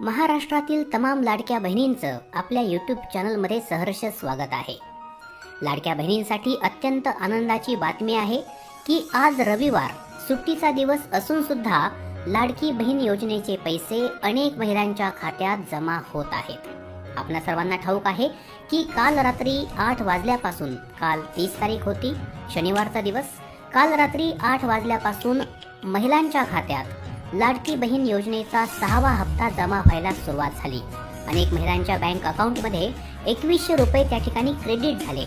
महाराष्ट्रातील तमाम लाडक्या बहिणींचं आपल्या यूट्यूब चॅनलमध्ये सहर्ष स्वागत आहे. लाडक्या बहिणींसाठी अत्यंत आनंदाची बातमी आहे की आज रविवार सुट्टीचा दिवस असून सुद्धा लाडकी बहीण योजनेचे पैसे अनेक महिलांच्या खात्यात जमा होत आहेत. आपल्या सर्वांना ठाऊक आहे की काल रात्री आठ वाजल्यापासून काल तीस तारीख होती शनिवारचा दिवस काल रात्री आठ वाजल्यापासून महिलांच्या खात्यात लाडकी बहीण योजनेचा सहावा हप्ता जमा व्हायला सुरुवात झाली. अनेक महिलांच्या बँक अकाउंटमध्ये एकवीसशे रुपये त्या ठिकाणी क्रेडिट झाले.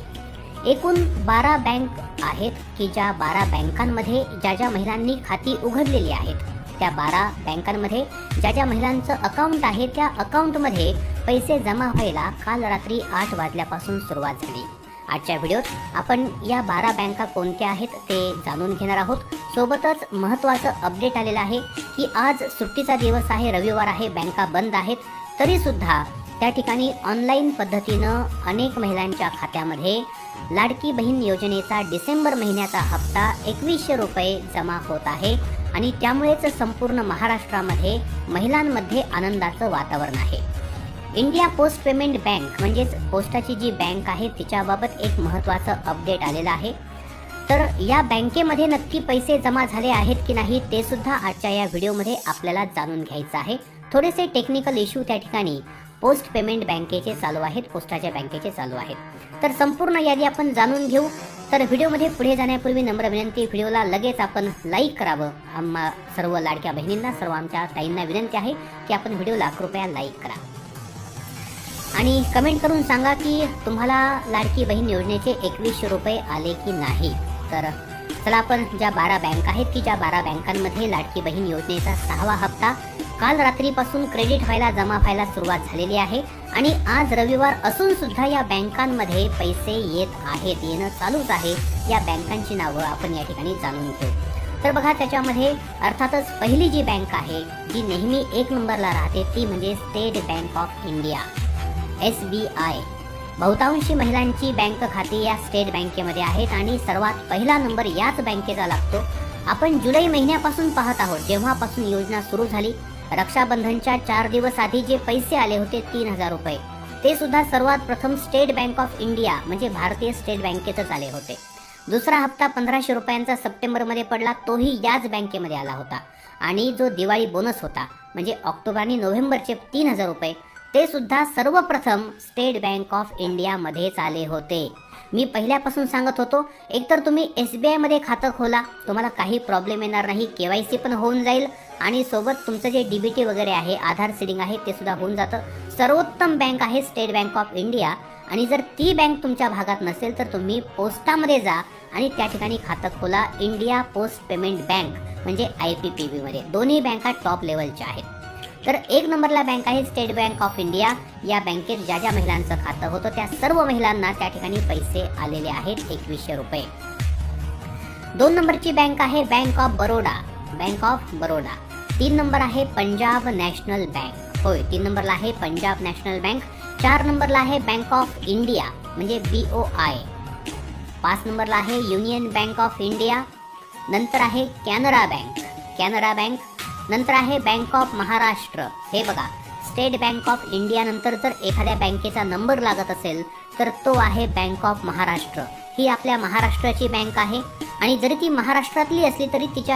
एकूण बारा बँक आहेत की ज्या बारा बँकांमध्ये ज्या ज्या महिलांनी खाती उघडलेली आहेत त्या बारा बँकांमध्ये ज्या ज्या महिलांचं अकाउंट आहे त्या अकाउंटमध्ये पैसे जमा व्हायला काल रात्री आठ वाजल्यापासून सुरुवात झाली. आजच्या व्हिडिओत आपण या बारा बँका कोणत्या आहेत ते जाणून घेणार आहोत. सोबतच महत्त्वाचं अपडेट आलेलं आहे की आज सुट्टीचा दिवस आहे रविवार आहे बँका बंद आहेत तरीसुद्धा त्या ठिकाणी ऑनलाईन पद्धतीनं अनेक महिलांच्या खात्यामध्ये लाडकी बहीण योजनेचा डिसेंबर महिन्याचा हप्ता एकवीसशे रुपये जमा होत आहे आणि त्यामुळेच संपूर्ण महाराष्ट्रामध्ये महिलांमध्ये आनंदाचं वातावरण आहे. इंडिया पोस्ट पेमेंट बँक म्हणजेच पोस्टाची जी बँक आहे तिच्याबाबत एक महत्त्वाचं अपडेट आलेलं आहे. तर या बँकेमध्ये नक्की पैसे जमा झाले आहेत की नाही ते सुद्धा आजच्या या व्हिडिओमध्ये आपल्याला जाणून घ्यायचं आहे. थोडेसे टेक्निकल इश्यू त्या ठिकाणी पोस्ट पेमेंट बँकेचे चालू आहेत पोस्टाच्या बँकेचे चालू आहेत. तर संपूर्ण यादी आपण जाणून घेऊ. तर व्हिडिओमध्ये पुढे जाण्यापूर्वी नम्र विनंती व्हिडिओला लगेच आपण लाईक करावं. आम्हा सर्व लाडक्या बहिणींना सर्व आमच्या ताईंना विनंती आहे की आपण व्हिडिओला कृपया लाईक करा. आणि कमेंट करून सांगा की तुम्हाला लाडकी बहीण योजनेचे एकवीसशे रुपये आले की नाही. तर चला आपण ज्या बारा बँक आहेत की ज्या बारा बँकांमध्ये लाडकी बहीण योजनेचा सहावा हप्ता काल रात्रीपासून क्रेडिट व्हायला जमा व्हायला सुरुवात झालेली आहे आणि आज रविवार असून सुद्धा या बँकांमध्ये पैसे येत आहेत येणं चालूच आहे. या बँकांची नावं आपण या ठिकाणी जाणून घेऊ. तर बघा त्याच्यामध्ये अर्थातच पहिली जी बँक आहे जी नेहमी एक नंबरला राहते ती म्हणजे State Bank of India. S B I. बहुतांशी महिलांची बँक खाती या स्टेट बँकेमध्ये आहेत आणि सर्वात पहिला नंबर याच बँकेचा लागतो. आपण जुलै महिन्यापासून पाहत आहोत जेव्हापासून योजना सुरू झाली रक्षाबंधनच्या चार दिवस आधी जे पैसे आले होते तीन हजार रुपये. ते सुद्धा सर्वात प्रथम स्टेट बँक ऑफ इंडिया म्हणजे भारतीय स्टेट बँकेतच आले होते. दुसरा हप्ता पंधराशे रुपयांचा सप्टेंबरमध्ये पडला तोही याच बँकेमध्ये आला होता. आणि जो दिवाळी बोनस होता म्हणजे ऑक्टोबर आणि नोव्हेंबरचे तीन हजार रुपये ते सुद्धा सर्वप्रथम स्टेट बँक ऑफ इंडियामध्येच आले होते. मी पहिल्यापासून सांगत होतो एकतर तुम्ही एस बी आयमध्ये खातं खोला तुम्हाला काही प्रॉब्लेम येणार नाही के वाय सी पण होऊन जाईल आणि सोबत तुमचं जे डी बी टी वगैरे आहे आधार सिडिंग आहे ते सुद्धा होऊन जातं. सर्वोत्तम बँक आहे स्टेट बँक ऑफ इंडिया आणि जर ती बँक तुमच्या भागात नसेल तर तुम्ही पोस्टामध्ये जा आणि त्या ठिकाणी खातं खोला इंडिया पोस्ट पेमेंट बँक म्हणजे आय पी पी बीमध्ये दोन्ही बँका टॉप लेवलच्या आहेत. तर एक नंबरला बँक आहे स्टेट बँक ऑफ इंडिया. या बँकेत ज्या ज्या महिलांचं खातं होतं त्या सर्व महिलांना त्या ठिकाणी पैसे आलेले आहेत एकवीसशे रुपये. दोन नंबरची बँक आहे bank of Baroda. Bank of Baroda. तीन नंबर आहे पंजाब नॅशनल बँक. होय तीन नंबरला आहे पंजाब नॅशनल बँक. चार नंबरला आहे बँक ऑफ इंडिया म्हणजे बी ओ आय. पाच नंबरला आहे युनियन बँक ऑफ इंडिया. नंतर आहे कॅनरा बँक. कॅनरा बँक नंतर आहे बँक ऑफ महाराष्ट्र हे बघा स्टेट बँक ऑफ इंडिया नंतर जर एखाद्या बँकेचा नंबर लागत असेल तर तो आहे बँक ऑफ महाराष्ट्र ही आपल्या महाराष्ट्राची बँक आहे. आणि जरी ती महाराष्ट्रातली असली तरी तिच्या